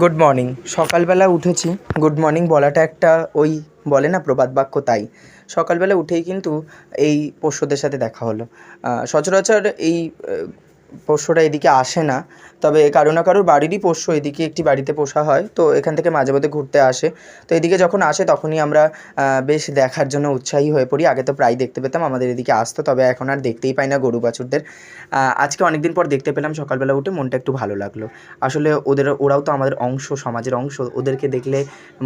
Good morning সকালবেলা উঠেছি। Good morning বলাটা একটা ওই বলে না প্রবাদ বাক্য তাই। সকালবেলা উঠেই কিন্তু এই পোষ্যদের সাথে দেখা হলো। সচরাচর এই আহ, পোষ্যরা এদিকে আসে না। তবে কারও না কারোর বাড়িরই পোষ্য এদিকে একটি বাড়িতে পোষা হয়। তো এখান থেকে মাঝে মধ্যে ঘুরতে আসে। তো এদিকে যখন আসে তখনই আমরা বেশ দেখার জন্য উৎসাহী হয়ে পড়ি। আগে তো প্রায় দেখতে পেতাম আমাদের এদিকে আসতো তবে এখন আর দেখতেই পাই না গরু বাছুরদের। আজকে অনেকদিন পর দেখতে পেলাম সকালবেলা উঠে মনটা একটু ভালো লাগল। আসলে ওদের ওরাও তো আমাদের অংশ সমাজের অংশ ওদেরকে দেখলে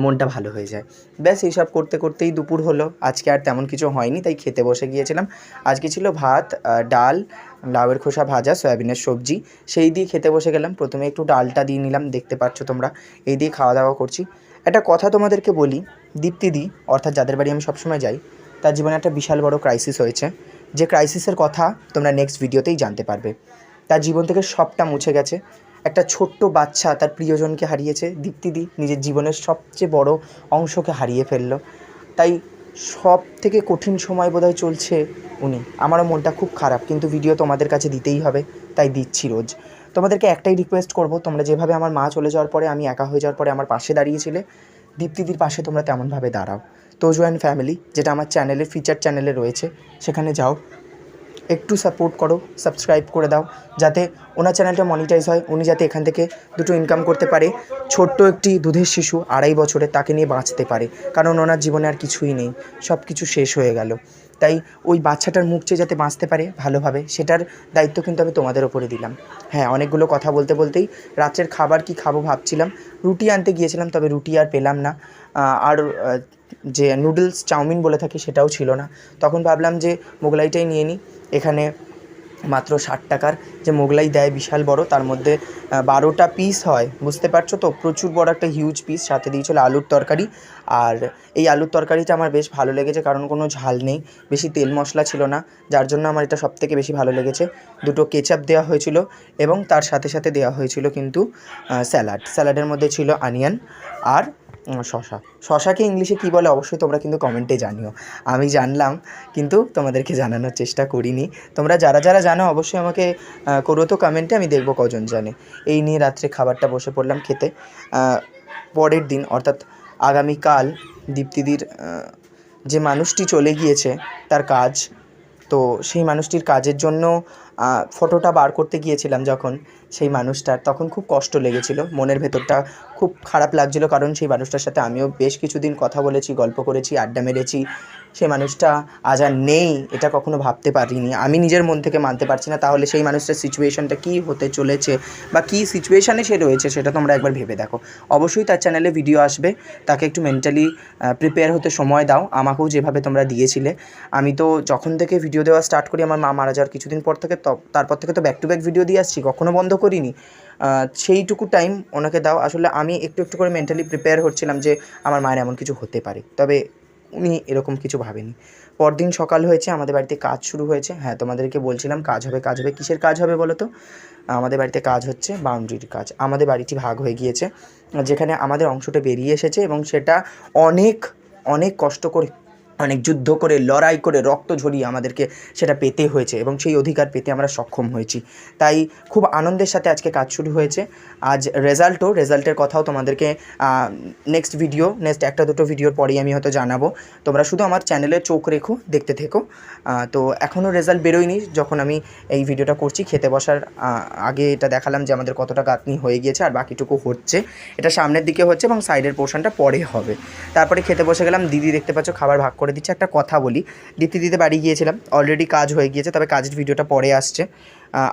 মনটা ভালো হয়ে যায়। ব্যাস এইসব করতে করতেই দুপুর হলো। আজকে আর তেমন কিছু হয়নি তাই খেতে বসে গিয়েছিলাম। আজকে ছিল ভাত ডাল লাউয়ের খোসা ভাজা, সয়াবিনের সবজি, সেই দিয়ে খেতে বসে গেলাম। প্রথমে একটু ডালটা দিয়ে নিলাম, দেখতে পাচ্ছ তোমরা। এই দিয়ে খাওয়া দাওয়া করছি। একটা কথা তোমাদেরকে বলি দীপ্তিদি অর্থাৎ যাদের বাড়ি আমি সবসময় যাই, তার জীবনে একটা বিশাল বড় ক্রাইসিস হয়েছে। যে ক্রাইসিসের কথা তোমরা নেক্সট ভিডিওতেই জানতে পারবে। তার জীবন থেকে সবটা মুছে গেছে। একটা ছোট্ট বাচ্চা তার প্রিয়জনকে হারিয়েছে। দীপ্তিদি নিজের জীবনের সবচেয়ে বড় অংশকে হারিয়ে ফেলল। তাই সব থেকে কঠিন সময় বোধহয় চলছে উনি। আমারও মনটা খুব খারাপ, কিন্তু ভিডিও তোমাদের কাছে দিতেই হবে, তাই দিচ্ছি রোজ। তোমাদেরকে একটাই রিকোয়েস্ট করব, তোমরা যেভাবে আমার মা চলে যাওয়ার পরে, আমি একা হয়ে যাওয়ার পরে আমার পাশে দাঁড়িয়েছিলে, দীপ্তিদির পাশে তোমরা তেমনভাবে দাঁড়াও। তোজো অ্যান্ড ফ্যামিলি যেটা আমার চ্যানেলে ফিচার চ্যানেলে রয়েছে, সেখানে যাও। একটু সাপোর্ট করো সাবস্ক্রাইব করে দাও, যাতে ওনার চ্যানেলটা মনিটাইজ হয়, উনি যাতে এখান থেকে দুটো ইনকাম করতে পারে। ছোট্ট একটি দুধের শিশু আড়াই বছরে তাকে নিয়ে বাঁচতে পারে, কারণ ওনার জীবনে আর কিছুই নেই সব কিছু শেষ হয়ে গেল। তাই ওই বাচ্চাটার মুখ চেয়ে যাতে বাঁচতে পারে ভালোভাবে, সেটার দায়িত্ব কিন্তু আমি তোমাদের ওপরে দিলাম। হ্যাঁ অনেকগুলো কথা বলতে বলতেই রাত্রের খাবার কি খাব ভাবছিলাম, রুটি আনতে গিয়েছিলাম, তবে রুটি আর পেলাম না। আর যে নুডলস চাউমিন বলে থাকি সেটাও ছিল না। তখন ভাবলাম যে মোগলাইটাই নিয়ে নিই এখানে মাত্র ষাট টাকার যে মোগলাই দেয় বিশাল বড়, তার মধ্যে বারোটা পিস হয়, বুঝতে পারছ তো? প্রচুর বড় একটা হিউজ পিস সাথে দিয়েছিল আলুর তরকারি। আর এই আলুর তরকারিটা আমার বেশ ভালো লেগেছে, কারণ কোনো ঝাল নেই, বেশি তেল মশলা ছিল না, যার জন্য আমার এটা সবথেকে বেশি ভালো লেগেছে। দুটো কেচাপ দেওয়া হয়েছিল এবং তার সাথে সাথে দেওয়া হয়েছিল কিন্তু স্যালাড স্যালাডের মধ্যে ছিল আনিয়ান আর শশা। শশাকে ইংলিশে কী বলে অবশ্যই তোমরা কিন্তু কমেন্টে জানিও। আমি জানলাম, কিন্তু তোমাদেরকে জানানোর চেষ্টা করিনি। তোমরা যারা যারা জানো, অবশ্যই আমাকে করো তো কমেন্টে আমি দেখব কজন জানে। এই নিয়ে রাত্রে খাবারটা বসে পড়লাম খেতে। পরের দিন, অর্থাৎ আগামীকাল দীপ্তিদির যে মানুষটি চলে গিয়েছে, তার কাজ। তো সেই মানুষটির কাজের জন্য ফটোটা বার করতে গিয়েছিলাম যখন সেই মানুষটার, তখন খুব কষ্ট লেগেছিল। মনের ভেতরটা খুব খারাপ লাগছিল কারণ সেই মানুষটার সাথে আমিও বেশ কিছুদিন কথা বলেছি, গল্প করেছি, আড্ডা মেরেছি। সেই মানুষটা আজ আর নেই, এটা কখনো ভাবতে পারিনি। আমি নিজের মন থেকে মানতে পারছি না তাহলে সেই মানুষটার সিচুয়েশনটা কী হতে চলেছে বা কী সিচুয়েশানে সে রয়েছে সেটা তোমরা একবার ভেবে দেখো। অবশ্যই তার চ্যানেলে ভিডিও আসবে। তাকে একটু মেন্টালি প্রিপেয়ার হতে সময় দাও। আমাকেও যেভাবে তোমরা দিয়েছিলে। আমি তো যখন থেকে ভিডিও দেওয়া স্টার্ট করি, আমার মা মারা যাওয়ার কিছুদিন পর থেকে তারপর থেকে তো ব্যাক টু ব্যাক ভিডিও দিয়ে আসছি, কখনো বন্ধ করিনি। সেইটুকু টাইম ওনাকে দাও। আসলে আমি একটু একটু করে মেন্টালি প্রিপেয়ার হচ্ছিলাম যে আমার মায়ের এমন কিছু হতে পারে। তবে উনি এরকম কিছু ভাবেনি। পরদিন সকাল হয়েছে, আমাদের বাড়িতে কাজ শুরু হয়েছে। হ্যাঁ তোমাদেরকে বলছিলাম, কাজ হবে কাজ হবে। কিসের কাজ হবে বলো তো? আমাদের বাড়িতে কাজ হচ্ছে বাউন্ডারির কাজ। আমাদের বাড়িটি ভাগ হয়ে গিয়েছে, যেখানে আমাদের অংশটা বেরিয়ে এসেছে এবং সেটা অনেক অনেক কষ্ট করে অনেক যুদ্ধ করে, লড়াই করে রক্ত ঝরিয়ে আমাদেরকে সেটা পেতে হয়েছে এবং সেই অধিকার পেতে আমরা সক্ষম হয়েছি। তাই খুব আনন্দের সাথে আজকে কাজ শুরু হয়েছে। আজ রেজাল্টও রেজাল্টের কথাও তোমাদেরকে নেক্সট ভিডিও নেক্সট একটা দুটো ভিডিওর পরেই আমি হয়তো জানাব। তোমরা শুধু আমার চ্যানেলে চোখ রেখো, দেখতে থেকো। তো এখনও রেজাল্ট বেরোয়নি। যখন আমি এই ভিডিওটা করছি, খেতে বসার আগে এটা দেখালাম যে আমাদের কতটা গাঁথনি হয়ে গিয়েছে আর বাকিটুকু হচ্ছে। এটা সামনের দিকে হচ্ছে এবং সাইডের পোর্শনটা পরে হবে। তারপরে খেতে বসে গেলাম। দিদি দেখতে পাচ্ছ, খাবার ভাগ করে দিচ্ছে, একটা কথা বলি। দিতে দিতে বাড়ি গিয়েছিলাম অলরেডি কাজ হয়ে গিয়েছে, তবে কাজের ভিডিওটা পরে আসছে।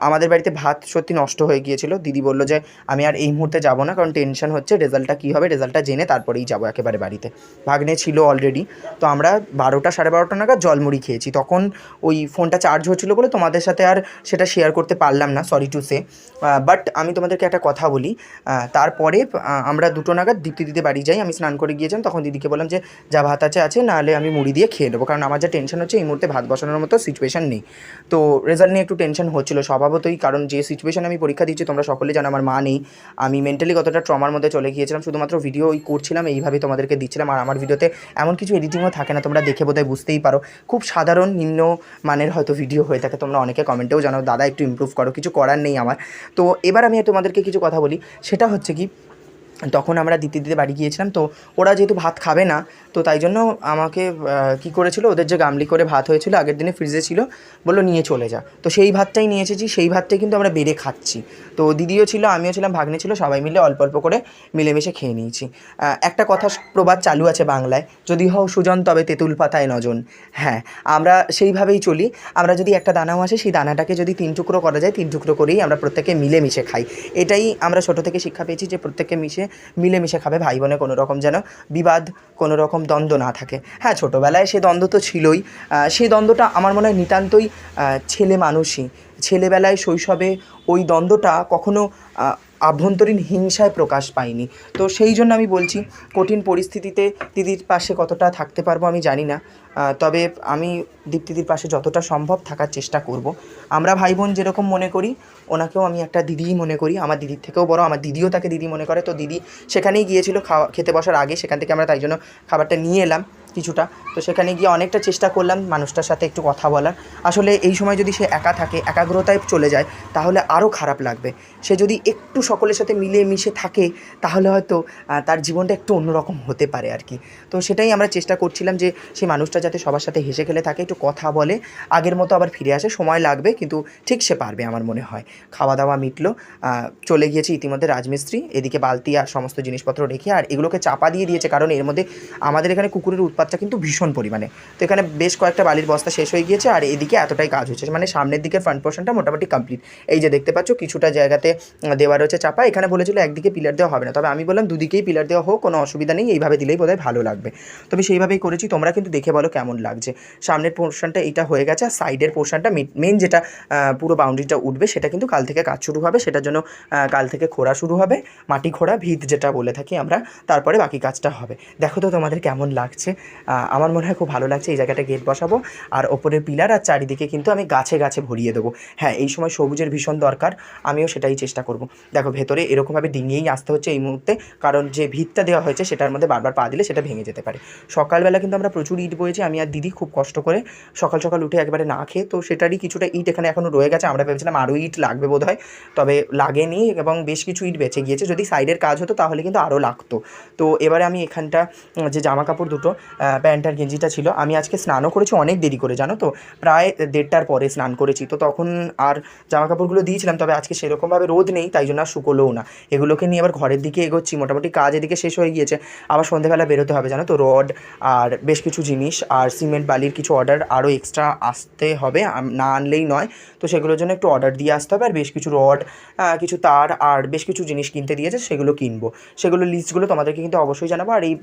আমাদের বাড়িতে ভাত সত্যি নষ্ট হয়ে গিয়েছিল। দিদি বলল যে, আমি আর এই মুহূর্তে যাব না, কারণ টেনশন হচ্ছে। রেজাল্টটা কী হবে? রেজাল্টটা জেনে তারপরেই যাব একেবারে বাড়িতে। ভাগ্নে ছিল অলরেডি তো আমরা বারোটা, সাড়ে বারোটা নাগাদ জলমুড়ি খেয়েছি। তখন ওই ফোনটা চার্জ হচ্ছিল বলে তোমাদের সাথে আর সেটা শেয়ার করতে পারলাম না সরি টু সে বাট আমি তোমাদেরকে একটা কথা বলি। তারপরে আমরা দুটো নাগাদ দীপ্তি দিতে বাড়ি যাই। আমি স্নান করে গিয়েছিলাম। তখন দিদিকে বললাম যে, যা ভাত আছে আছে। নাহলে আমি মুড়ি দিয়ে খেয়ে নেব। কারণ আমার যা টেনশন হচ্ছে, এই মুহূর্তে ভাত বসানোর মতো সিচুয়েশান নেই। তো রেজাল্ট নিয়ে একটু টেনশন হচ্ছিল। স্বভাবতই, কারণ যে সিচুয়েশানে আমি পরীক্ষা দিচ্ছি, তোমরা সকলে জানো আমার মা নেই। আমি মেন্টালি কতটা ট্রমার মধ্যে চলে গিয়েছিলাম, শুধুমাত্র ভিডিও ওই করছিলাম, এইভাবে তোমাদেরকে দিচ্ছিলাম। আর আমার ভিডিওতে এমন কিছু এডিটিংও থাকে না, তোমরা দেখে বোধহয় বুঝতেই পারো। খুব সাধারণ, নিম্ন মানের হয়তো ভিডিও হয়ে থাকে। তোমরা অনেকে কমেন্টেও জানাও দাদা, একটু ইম্প্রুভ করো। কিছু করার নেই আমার। তো এবার আমি তোমাদেরকে কিছু কথা বলি। সেটা হচ্ছে কি তখন আমরা দিতে দিতে বাড়ি গিয়েছিলাম, তো ওরা যেহেতু ভাত খাবে না, তো তাই জন্য আমাকে কী করেছিল, ওদের যে গামলি করে ভাত হয়েছিল, আগের দিনে ফ্রিজে ছিল, বলল নিয়ে চলে যা। তো সেই ভাতটাই নিয়ে এসেছি সেই ভাতটাই কিন্তু আমরা বেড়ে খাচ্ছি। তো দিদিও ছিল, আমিও ছিলাম, ভাগ্নে ছিল, সবাই মিলে অল্প অল্প করে মিলেমিশে খেয়ে নিয়েছি। একটা কথা প্রবাদ চালু আছে বাংলায়, যদি হও সুজন তবে তেঁতুল পাতায় নজন। হ্যাঁ আমরা সেইভাবেই চলি, আমরা যদি একটা দানাও আসে, সেই দানাটাকে যদি তিন টুকরো করা যায়, তিন টুকরো করেই আমরা প্রত্যেকে মিলেমিশে খাই। এটাই আমরা ছোটো থেকে শিক্ষা পেয়েছি যে প্রত্যেকে মিশে মিলেমিশে খাবে ভাই বোনে কোনো রকম যেন বিবাদ, কোনো রকম দ্বন্দ্ব না থাকে। হ্যাঁ ছোটোবেলায় সে দ্বন্দ্ব তো ছিলই। সেই দ্বন্দ্বটা আমার মনে হয় নিতান্তই ছেলে মানুষই। ছেলেবেলায় শৈশবে ওই দ্বন্দ্বটা কখনো আভ্যন্তরীণ হিংসায় প্রকাশ পায়নি। তো সেই জন্য আমি বলছি, কঠিন পরিস্থিতিতে দিদির পাশে কতটা থাকতে পারব আমি জানি না। তবে আমি দীপ্তিদির পাশে যতটা সম্ভব থাকার চেষ্টা করব। আমরা ভাই বোন যেরকম মনে করি, ওনাকেও আমি একটা দিদিই মনে করি। আমার দিদির থেকেও বড়, আমার দিদিও তাকে দিদি মনে করে। তো দিদি সেখানেই গিয়েছিল খাওয়া, খেতে বসার আগে, সেখান থেকে আমরা তাই জন্য খাবারটা নিয়ে এলাম। কিছুটা। তো সেখানে গিয়ে অনেকটা চেষ্টা করলাম মানুষটার সাথে একটু কথা বলার। আসলে এই সময় যদি সে একা থাকে, একাগ্রতায় চলে যায়, তাহলে আরও খারাপ লাগবে। সে যদি একটু সকলের সাথে মিলে মিশে থাকে, তাহলে হয়তো তার জীবনটা একটু অন্যরকম হতে পারে আর কি। তো সেটাই আমরা চেষ্টা করছিলাম যে সেই মানুষটা যাতে সবার সাথে হেসে খেলে থাকে, একটু কথা বলে। আগের মতো আবার ফিরে আসে, সময় লাগবে, কিন্তু ঠিক সে পারবে আমার মনে হয়। খাওয়া দাওয়া মিটলো চলে গিয়েছে ইতিমধ্যে রাজমিস্ত্রি। এদিকে বালতি আর সমস্ত জিনিসপত্র রেখে আর এগুলোকে চাপা দিয়ে দিয়েছে, কারণ এর মধ্যে আমাদের এখানে কুকুরের উৎপাতটা কিন্তু ভীষণ পরিমাণে। তো এখানে বেশ কয়েকটা বালির বস্তা শেষ হয়ে গিয়েছে, আর এদিকে এতটাই কাজ হচ্ছে। মানে সামনের দিকে ফ্রন্ট পোর্শনটা মোটামুটি কমপ্লিট এই যে দেখতে পাচ্ছ, কিছুটা জায়গাতে দেওয়া রয়েছে চাপা। এখানে বলেছিল একদিকে পিলার দেওয়া হবে না। তবে আমি বললাম দুদিকেই পিলার দেওয়া হোক, কোনো অসুবিধা নেই। এইভাবে দিলেই বোধহয় ভালো লাগবে। তবে সেইভাবেই করেছি। তোমরা কিন্তু দেখে বলো কেমন লাগছে। সামনের পোর্শনটা এইটা হয়ে গেছে, আর সাইডের পোর্শনটা মেন যেটা পুরো বাউন্ডারিটা উঠবে, সেটা কিন্তু কাল থেকে কাজ শুরু হবে। সেটার জন্য কাল থেকে খোঁড়া শুরু হবে। মাটি খোঁড়া, ভিত যেটা বলে থাকি আমরা, তারপরে বাকি কাজটা হবে। দেখো তো তোমাদের কেমন লাগছে। আমার মনে হয় খুব ভালো লাগছে এই জায়গাটা গেট বসাবো। আর ওপরের পিলার আর চারিদিকে কিন্তু আমি গাছে গাছে ভরিয়ে দেবো। হ্যাঁ এই সময় সবুজের ভীষণ দরকার, আমিও সেটাই চেষ্টা করব। দেখো, ভেতরে এরকমভাবে ডিঙিয়েই আসতে হচ্ছে এই মুহূর্তে, কারণ যে ভিতটা দেওয়া হয়েছে সেটার মধ্যে বারবার পা দিলে সেটা ভেঙে যেতে পারে। সকালবেলা কিন্তু আমরা প্রচুর ইট বয়েছি, আমি আর দিদি খুব কষ্ট করে সকাল সকাল উঠে একবারে না খেয়ে, তো সেটারই কিছুটা ইট এখানে এখনও রয়ে গেছে, আমরা ভেবেছিলাম আরও ইট লাগবে বোধ হয় তবে লাগেনি এবং বেশ কিছু ইট বেঁচে গিয়েছে। যদি সাইডের কাজ হতো তাহলে কিন্তু আরও লাগতো। তো এবারে আমি এখানটা যে জামা কাপড় দুটো প্যান্ট আর গেঞ্জিটা ছিল। আমি আজকে স্নানও করেছি, অনেক দেরি করে, জানো তো? প্রায় দেড়টার পরে স্নান করেছি। তো তখন আর জামা কাপড়গুলো দিয়েছিলাম, তবে আজকে সেরকমভাবে রোদ নেই, তাই জন্য আর শুকোলোও না। এগুলোকে নিয়ে আবার ঘরের দিকে এগোচ্ছি, মোটামুটি কাজ এদিকে শেষ হয়ে গিয়েছে। আবার সন্ধ্যেবেলা বেরোতে হবে, জানো তো? রড আর বেশ কিছু জিনিস আর সিমেন্ট, বালির কিছু অর্ডার আরও এক্সট্রা আসতে হবে না আনলেই নয়। তো সেগুলোর জন্য একটু অর্ডার দিয়ে আসতে হবে, আর বেশ কিছু রড কিছু তার আর বেশ কিছু জিনিস কিনতে দিয়েছে, সেগুলো কিনবো। সেগুলো লিস্টগুলো তোমাদেরকে কিন্তু অবশ্যই জানাব, আর এই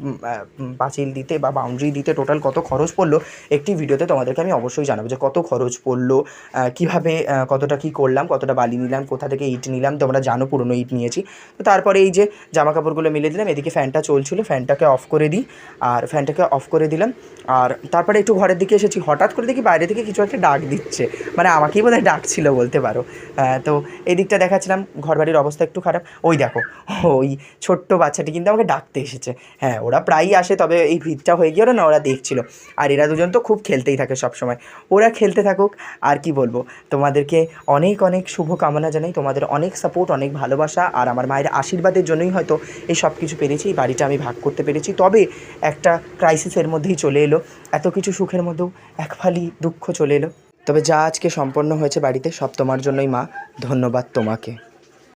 পাঁচিল দিতে বা বাউন্ডারি দিতে টোটাল কত খরচ পড়ল, একটি ভিডিওতে তোমাদেরকে আমি অবশ্যই জানাব যে কত খরচ পড়ল কীভাবে কতটা কী করলাম, কতটা বালি নিলাম, কোথা থেকে ইট নিলাম, তোমরা জানো পুরনো ইট নিয়েছি। তো তারপরে এই যে জামা কাপড়গুলো মিলে দিলাম, এদিকে ফ্যানটা চলছিল, ফ্যানটাকে অফ করে দিই, আর ফ্যানটাকে অফ করে দিলাম, আর তারপরে একটু ঘরের দিকে এসেছি, হঠাৎ করে দেখি বাইরে থেকে কিছু একটা ডাক দিচ্ছে মানে আমাকেই বোধ বোধহয় ডাকছিল বলতে পারো। তো এই দিকটা দেখাচ্ছিলাম, ঘরবাড়ির অবস্থা একটু খারাপ, ওই দেখো, ওই ছোট্ট বাচ্চাটি কিন্তু আমাকে ডাকতে এসেছে হ্যাঁ ওরা প্রায়ই আসে, তবে এই ভিড়টা হয়ে গিয়ে না ওরা দেখছিল। আর এরা দুজন তো খুব খেলতেই থাকে সব সময় ওরা খেলতে থাকুক, আর কি বলব? তোমাদেরকে অনেক অনেক শুভ কামনা জানাই। তোমাদের অনেক সাপোর্ট অনেক ভালোবাসা, আর আমার মায়ের আশীর্বাদের জন্যই হয়তো এই সব কিছু পেরেছি, এই বাড়িটা আমি ভাগ করতে পেরেছি। তবে একটা ক্রাইসিসের মধ্যেই চলে এলো। এত কিছু সুখের মধ্যেও এক ফালি দুঃখ চলে এলো। তবে যা আজকে সম্পন্ন হয়েছে বাড়িতে, সব তোমার জন্যই মা। ধন্যবাদ তোমাকে।